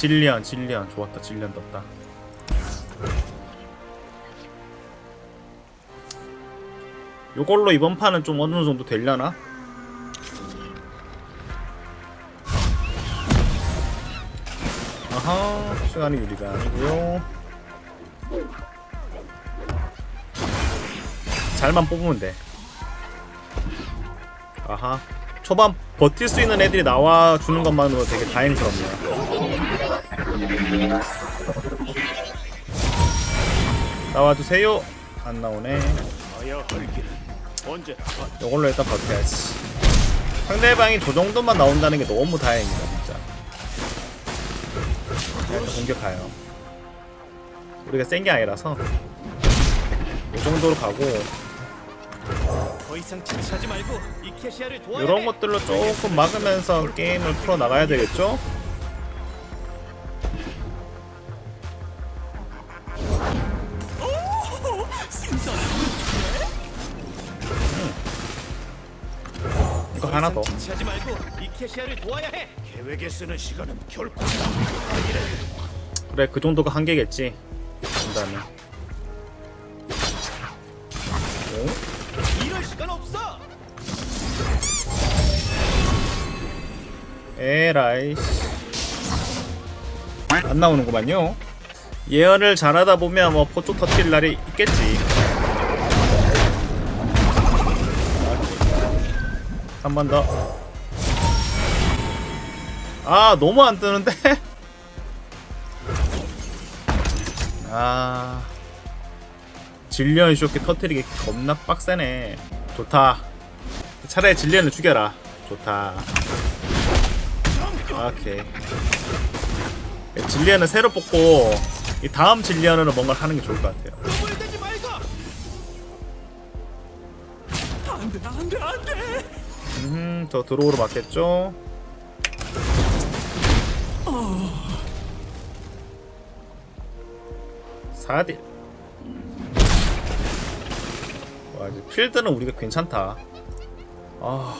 질리안 질리안. 좋았다. 질리안 떴다. 요걸로 이번 판은 좀 어느 정도 되려나? 아하 시간이 유리가 아니고요. 잘만 뽑으면 돼. 아하. 초반 버틸 수 있는 애들이 나와주는 것만으로 되게 다행스럽네요 나와주세요. 안 나오네. 요걸로 일단 버텨야지. 상대방이 저 정도만 나온다는 게 너무 다행이다 진짜. 일단 공격가요 우리가 센 게 아니라서. 이 정도로 가고. 이런 해. 것들로 조금 막으면서 게임을 풀어 나가야 되겠죠? 하나 더. 지체하지 말고 이케시아를 도와야 해. 계획에 쓰는 시간은 결코 그래 그 정도가 한계겠지. 그다음에 이럴 시간 없어. 에라이 안 나오는구만요. 예언을 잘하다 보면 뭐 포쪽 터트릴 날이 있겠지. 한 번 더. 아 너무 안 뜨는데? 아 질리언 쇼키 터트리기 겁나 빡세네. 좋다. 차라리 질리언을 죽여라. 좋다. 오케이. 질리언은 새로 뽑고 이 다음 질리언으로 뭔가를 하는 게 좋을 것 같아요. 꾸물대지 말고. 안돼 안 돼 안 돼. 음, 저 드로우로 맞겠죠? 사딜 와, 이제 필드는 우리가 괜찮다. 아.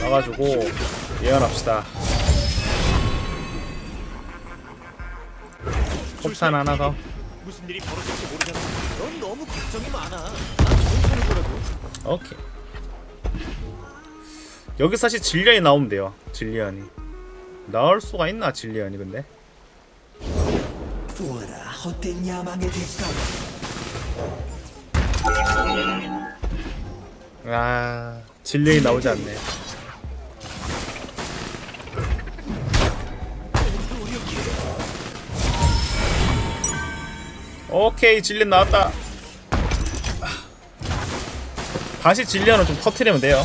나가지고 예언합시다. 폭탄 하나 더. 무슨 일이 벌어질지 모르잖아. 넌 너무 걱정이 많아. 난 괜찮을 거라고. 오케이. 여기 사실 질리언이 나오면 돼요. 질리언이. 나올 수가 있나 질리언이 근데? 보아라 헛된 야망의 대가 아 질리언이 나오지 않네. 오케이 질리언 나왔다. 다시 질리언을 좀 터트리면 돼요.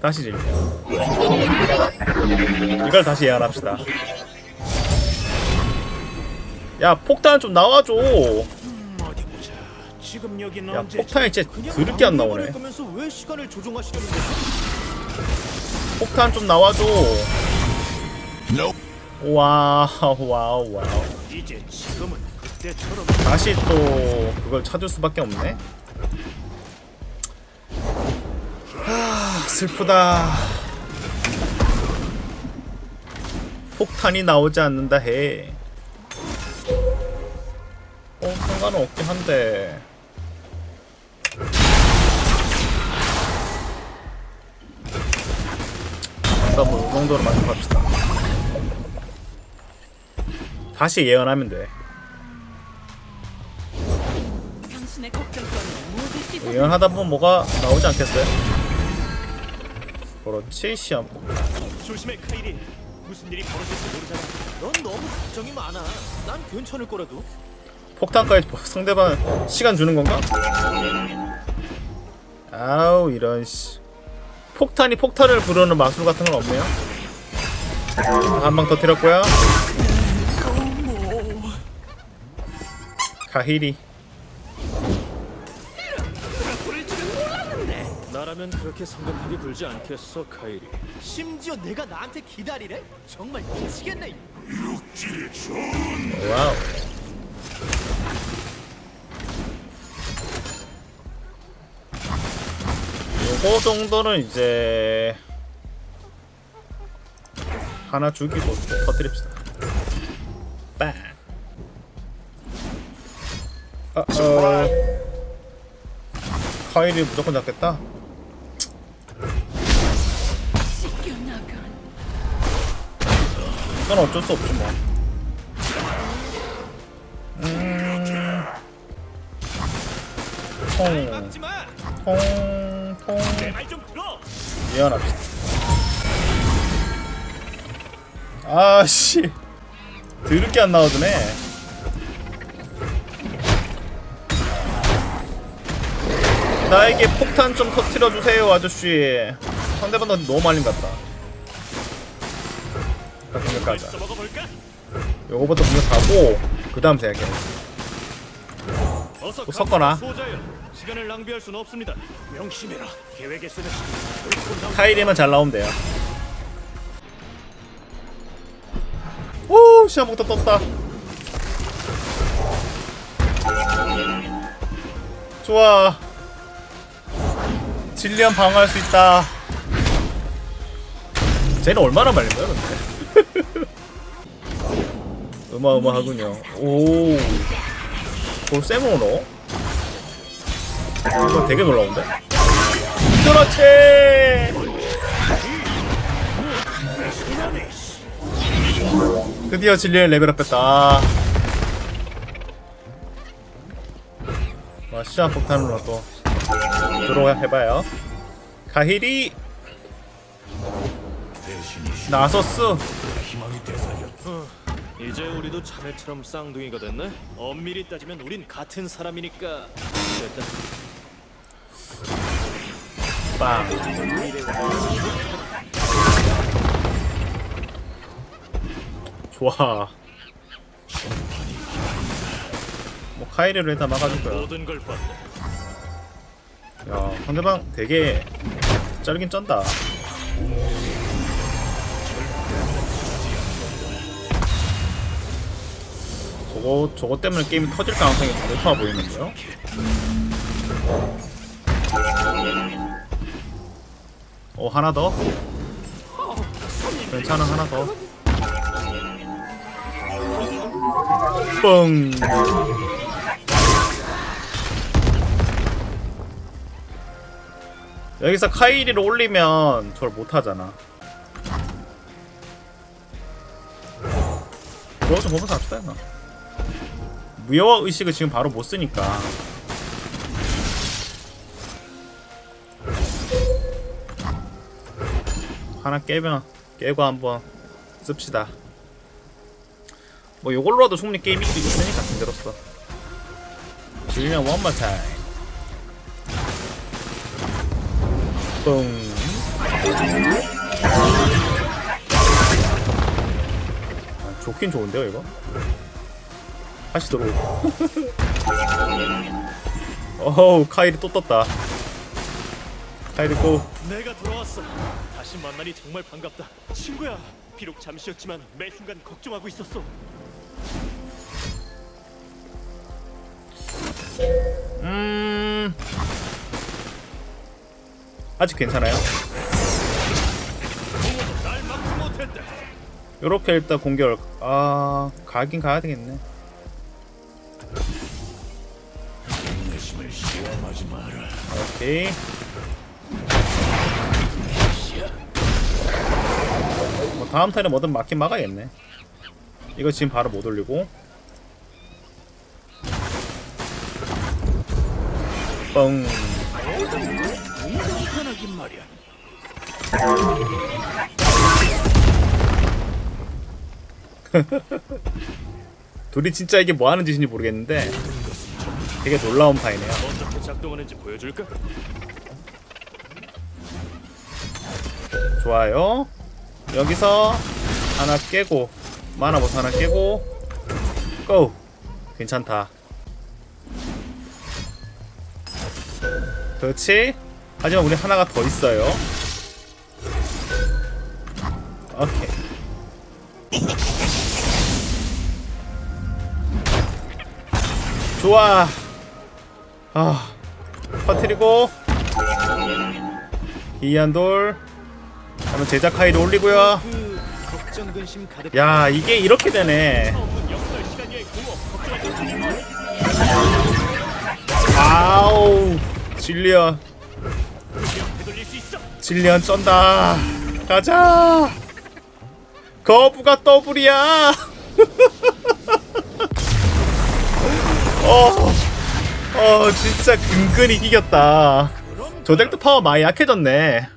다시 질리언. 이걸 다시 예언합시다. 야 폭탄 좀 나와줘. 야? 폭탄이 진짜 더럽게 안 나오네. 폭탄 좀 나와줘. 와우 와우 와우. 이제 지금은 다시 또 그걸 찾을 수밖에 없네. 아 슬프다. 폭탄이 나오지 않는다 해. 어 상관은 없긴 한데. 일단 뭐이 정도로 만족합시다. 다시 예언하면 돼. 예언하다 보면 뭐가 나오지 않겠어요? 그렇지 시험 조심해 카이리. 무슨 일이 벌어질지 모르잖아. 넌 너무 걱정이 많아. 난 괜찮을 거라도. 폭탄까지 뭐 상대방 시간 주는 건가? 아우 이런 씨 폭탄이 폭탄을 부르는 마술 같은 건 없네요 한 방 터뜨렸고요 가히리 나라면 그렇게 성급하게 굴지 않겠어 카이리. 심지어 내가 나한테 기다리래? 정말 미치겠네. 와우 그 정도는 이제 하나 죽이고 터뜨립시다. 빵. 아, 어. 카일이 무조건 잡겠다. 이건 어쩔 수 없지 뭐. 음. 통. 통, 통. 예언합시다. 아씨, 드럽게 안 나와주네. 나에게 폭탄 좀 터트려 주세요, 아저씨. 상대방한테 너무 말린 것 같다. 자, 공격하자. 요거부터 공격하고 그 다음 생각해. 또 섞어놔. 시간을 낭비할 수는 없습니다. 명심해라. 계획에 쓰는 타이리만 잘 나오면 돼요. 오, 시야부터 떴다. 좋아. 진리안 방어할 수 있다. 쟤는 얼마나 말린 거야, 근데? 어마어마하군요. 오. 넣어? 이거 되게 놀라운데? 그렇지! 드디어 진리의 레벨업 했다. 와, 시간 폭탄으로 또 들어와 해봐요. 가히리 나서스 이제 우리도 자네처럼 쌍둥이가 됐네. 엄밀히 따지면 우린 같은 사람이니까 됐다. 빵. 좋아. 뭐 카이리로 일단 막아줄 거야. 모든 걸 봤다. 야 상대방 되게 짜르긴 쩐다. 저거 저거 때문에 게임이 터질 가능성이 더 높아 보이는데요. 어 하나 더. 괜찮아 하나 더. 뻥. 여기서 카이리를 올리면 저걸 못하잖아. 그거 좀 보면서 합시다 나. 무효화 의식을 지금 바로 못 쓰니까. 하나 깨면 깨고 한번 씁시다. 뭐 요걸로라도 충분히 게임 이기고 있으니까 힘들었어. 질면 원마 타임. 뿡. 아, 좋긴 좋은데요 이거? 들어오고. 어우 카이리 또 떴다. 카이리 고. 내가 돌아왔어. 다시 만나니 정말 반갑다. 친구야. 비록 잠시였지만 매 순간 걱정하고 있었어. 음. 아직 괜찮아요. 날 막지 못했다. 요렇게 일단 공격. 아 가긴 가야 되겠네. 오케이. 뭐 다음 턴에 뭐든 막긴 막아야겠네. 이거 지금 바로 못 올리고. 뻥. 둘이 진짜 이게 뭐 하는 짓인지 모르겠는데 되게 놀라운 파이네요. 어떻게 작동하는지 보여줄까? 좋아요. 여기서 하나 깨고 마나 보스 하나 깨고 고. 괜찮다. 그렇지. 하지만 우리 하나가 더 있어요. 오케이. 좋아. 아, 터트리고. 기이한돌. 한번 제작 카이도 올리고요. 야 이게 이렇게 되네. 아우 질리언. 질리언 쩐다. 가자. 거부가 더블이야. 어, 어 진짜 근근히 이겼다. 저 덱도 파워 많이 약해졌네